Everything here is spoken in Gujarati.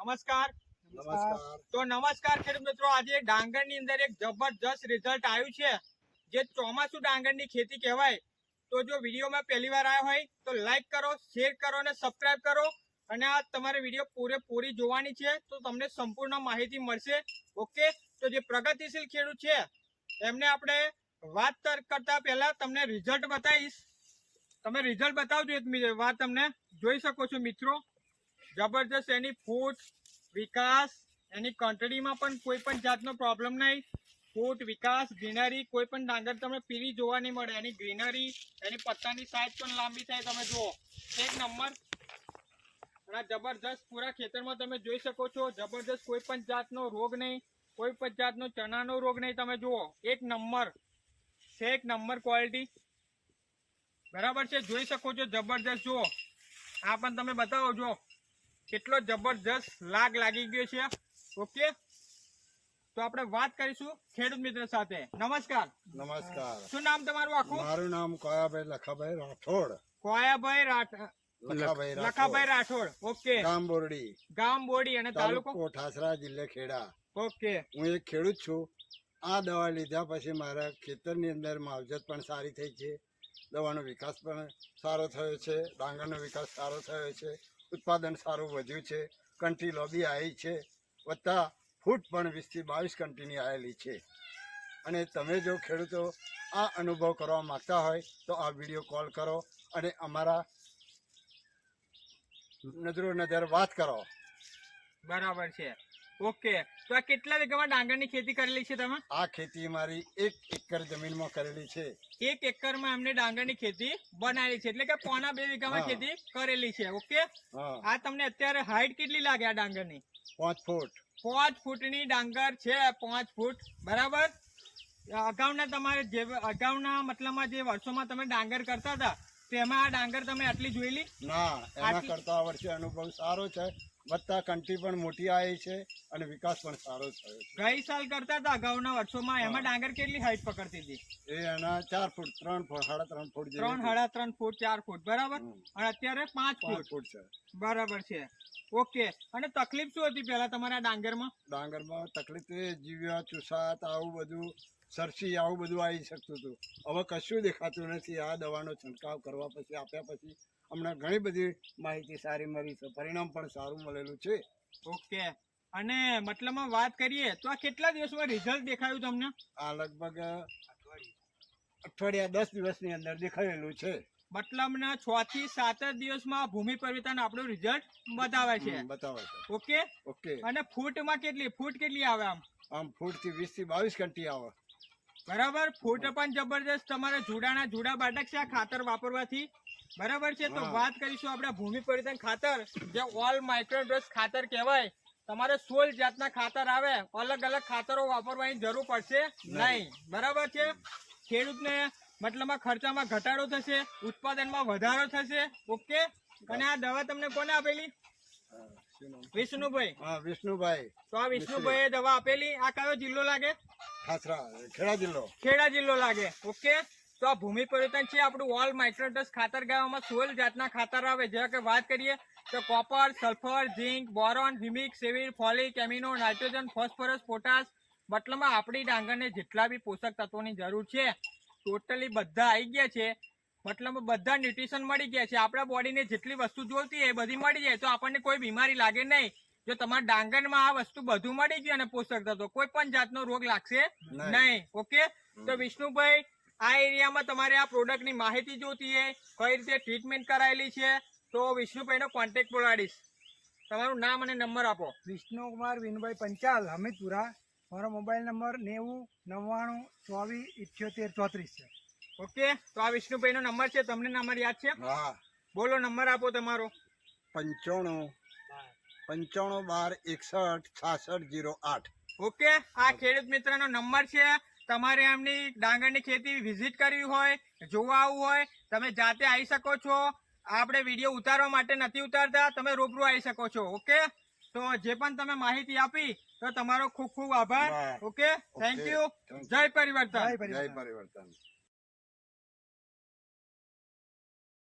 નમસ્કાર. તો નમસ્કાર ખેડૂત મિત્રો આજે ડાંગરની અંદર એક જબરજસ્ત રિઝલ્ટ આવ્યું છે જે ચોમાસુ ડાંગરની ખેતી કહેવાય. તો જો વિડીયોમાં પહેલી વાર આવ્યો હોય તો લાઈક કરો શેર કરો અને સબસ્ક્રાઇબ કરો. અને આ તમારે વીડિયો પૂરેપૂરી જોવાની છે તો તમને સંપૂર્ણ માહિતી મળશે. ઓકે તો જે પ્રગતિશીલ ખેડૂત છે એમને આપણે વાત કરતા પહેલા તમને રિઝલ્ટ બતાવીશ. તમે રિઝલ્ટ બતાવજો વાત તમને જોઈ શકો છો મિત્રો. જબરજસ્ત એની ફૂટ, વિકાસ, એની કંટડીમાં પણ કોઈ પણ જાતનો પ્રોબ્લેમ નહીં. ફૂટ, વિકાસ, ગ્રીનરી, કોઈ પણ ડાંગર તમને પીળી જોવા નહીં મળે. એની ગ્રીનરી, એની પત્તાની સાઈઝ પણ લાંબી થાય. તમે જુઓ, એક નંબર. અને જબરજસ્ત પૂરા ખેતરમાં તમે જોઈ શકો છો, જબરજસ્ત કોઈ પણ જાતનો રોગ નહીં. કોઈ પણ જાતનો ચણાનો રોગ નહીં. તમે જુઓ, એક નંબર. છે એક નંબર ક્વોલિટી બરાબર છે? જોઈ શકો છો? જબરજસ્ત. જુઓ. આ પણ તમે બતાવો જો કેટલો જબરજસ્ત લાગ લાગી ગયો છે. ઓકે? તો આપણે વાત કરીશું ખેડૂત મિત્ર સાથે. નમસ્કાર. નમસ્કાર. શું નામ તમારું આખું? મારું નામ કોયાભાઈ લખાભાઈ રાઠોડ. કોયાભાઈ રાઠ લખાભાઈ લખાભાઈ રાઠોડ. ઓકે. ગામ બોરડી. ગામ અને તાલુકો તાલુકો? જિલ્લે ખેડા. ઓકે. હું એક ખેડૂત છું. આ દવા લીધા પછી મારા ખેતરની અંદર માવજત પણ સારી થઈ છે. દવાનો વિકાસ પણ સારો થયો છે. ડાંગરનો વિકાસ સારો થયો છે. ઉત્પાદન સારું વધ્યું છે કન્ટ્રી લોબી આવી છે, વત્તા ફૂટ પણ વીસથી બાવીસ કન્ટ્રીની આવેલી છે. અને તમે જો ખેડૂતો આ અનુભવ કરવા માંગતા હોય, તો આ વીડિયો કોલ કરો અને અમારા નજરો નજર વાત કરો. બરાબર છે. ઓકે. તો આ કેટલા વીઘામાં ડાંગરની ખેતી કરેલી છે તમે? આ ખેતી મારી એક એકર જમીનમાં કરેલી છે. એક એકરમાં એમને ડાંગરની ખેતી બનાવેલી છે. એટલે કે પોણા બે વીઘામાં ખેતી કરેલી છે. ઓકે? આ તમને અત્યારે હાઈટ કેટલી લાગે આ ડાંગરની? પાંચ ફૂટ. પાંચ ફૂટની ડાંગર છે પાંચ ફૂટ. બરાબર? અગાઉના તમારે જે અગાઉના મતલબમાં જે વર્ષોમાં તમે ડાંગર કરતા હતા તેમાં આ ડાંગર તમે આટલી જોયેલી? ના એના કરતા આ વર્ષે અનુભવ સારો છે. વત્તા કંટ્રી પણ મોટી આવી છે અને વિકાસ પણ સારો થયો ગઈ સાલ કરતા હતા અગાઉના વર્ષોમાં એમાં ડાંગર કેટલી હાઈટ પકડતી હતી? એ એના ચાર ફૂટ ત્રણ ફૂટ સાડા ત્રણ ફૂટ ત્રણ સાડા ત્રણ ફૂટ ચાર ફૂટ બરાબર? અને અત્યારે પાંચ ફૂટ. ફૂટ છે. બરાબર છે. ઓકે. અને તકલીફ શું હતી પેલા તમારા ડાંગરમાં? ડાંગરમાં તકલીફ એ જીવ્યા ચુસાત આવું બધું સરસી આવું બધું આવી શકતું હતું. હવે કશું દેખાતું નથી. આ દવાનો છંટકાવ કરવા પછી આપ્યા પછી હમણાં ઘણી બધી માહિતી સારી મળી છે. પરિણામ પણ સારું મળેલું છે. ઓકે. અને મતલબમાં વાત કરીએ તો આ કેટલા દિવસમાં રિઝલ્ટ દેખાયું તમને? આ લગભગ અઠવાડિયા દસ દિવસની અંદર દેખાયેલું છે. મતલબના છ થી સાત જ દિવસમાં ભૂમિ પરિવર્તન આપણું રિઝલ્ટ બતાવે છે. બતાવે છે. ઓકે? ઓકે. અને ફૂટમાં કેટલી ફૂટ કેટલી આવે આમ? આમ ફૂટથી વીસથી બાવીસ ઘંટી આવે. બરાબર? ફૂટ પણ જબરદસ્ત તમારે જુડાના જુડા બાટક છે આ ખાતર વાપરવાથી. બરાબર છે? તો વાત કરીશું આપણે ભૂમિ પરિવર્તન ખાતર જે ઓલ માઇક્રોડ્રસ ખાતર કહેવાય. તમારે સોળ જાતના ખાતર આવે અલગ અલગ ખાતરો વાપરવાની જરૂર પડશે નહીં. બરાબર છે? ખેડૂતને મતલબમાં ખર્ચામાં ઘટાડો થશે ઉત્પાદનમાં વધારો થશે ઓકે? અને આ દવા તમને કોને આપેલી? વિષ્ણુભાઈ. હા વિષ્ણુભાઈ. તો આ વિષ્ણુભાઈએ દવા આપેલી. આ કયો જિલ્લો લાગે? ખાસરા ખેડા જિલ્લો. ખેડા જિલ્લો લાગે. ઓકે? તો આ ભૂમિ પરિવર્તન છે આપણું ઓલ માઇક્રોડસ ખાતર ગાવામાં સોળ જાતના ખાતર આવે. જેવા કે વાત કરીએ તો copper sulphur zinc boron humic સેવિર folic amino nitrogen phosphorus potash મતલબમાં આપણી ડાંગરને જેટલા બી પોષક તત્વોની જરૂર છે ટોટલી બધા આવી ગયા છે. મતલબ બધા ન્યુટ્રિશન મળી ગયા છે. આપણા બોડીને જેટલી વસ્તુ જોઈતી એ બધી મળી જાય. તો આપણને કોઈ બીમારી લાગે નહીં. જો તમારા ડાંગરમાં આ વસ્તુ બધું મળી ગયું અને પોષક તત્વો કોઈ પણ જાતનો રોગ લાગશે નહીં. નહીં. ઓકે? તો વિષ્ણુભાઈ આ એરિયામાં તમારે આ પ્રોડક્ટની માહિતી જોતી છે કઈ રીતે ટ્રીટમેન્ટ કરાયેલી છે તો વિષ્ણુભાઈનો કોન્ટેક્ટ બોલાડીશ તમારું નામ અને નંબર આપો. વિષ્ણુકુમાર વિનુભાઈ પંચાલ હમીદપુરા મારો મોબાઈલ નંબર નેવું નવ્વાણું ચોવીસ ઇઠ્યોતેર ચોત્રીસ છે. ઓકે તો આ વિષ્ણુભાઈનો નંબર છે તમને નંબર યાદ છે? હા. બોલો નંબર આપો તમારો. પંચાણું પંચાણું બાર એકસઠ છાસઠ જીરો આઠ. ઓકે આ ખેડૂત મિત્રનો નંબર છે તમારે એમની ડાંગરની ખેતી વિઝિટ કરવી હોય જોવા આવવું હોય તમે જાતે આવી શકો છો. આપણે વીડિયો ઉતારવા માટે નથી ઉતારતા તમે રૂબરૂ આવી શકો છો ઓકે? તો જે પણ તમે માહિતી આપી તો તમારો ખૂબ ખૂબ આભાર ઓકે? થેન્ક યુ જય પરિવર્તન. જય જય પરિવર્તન.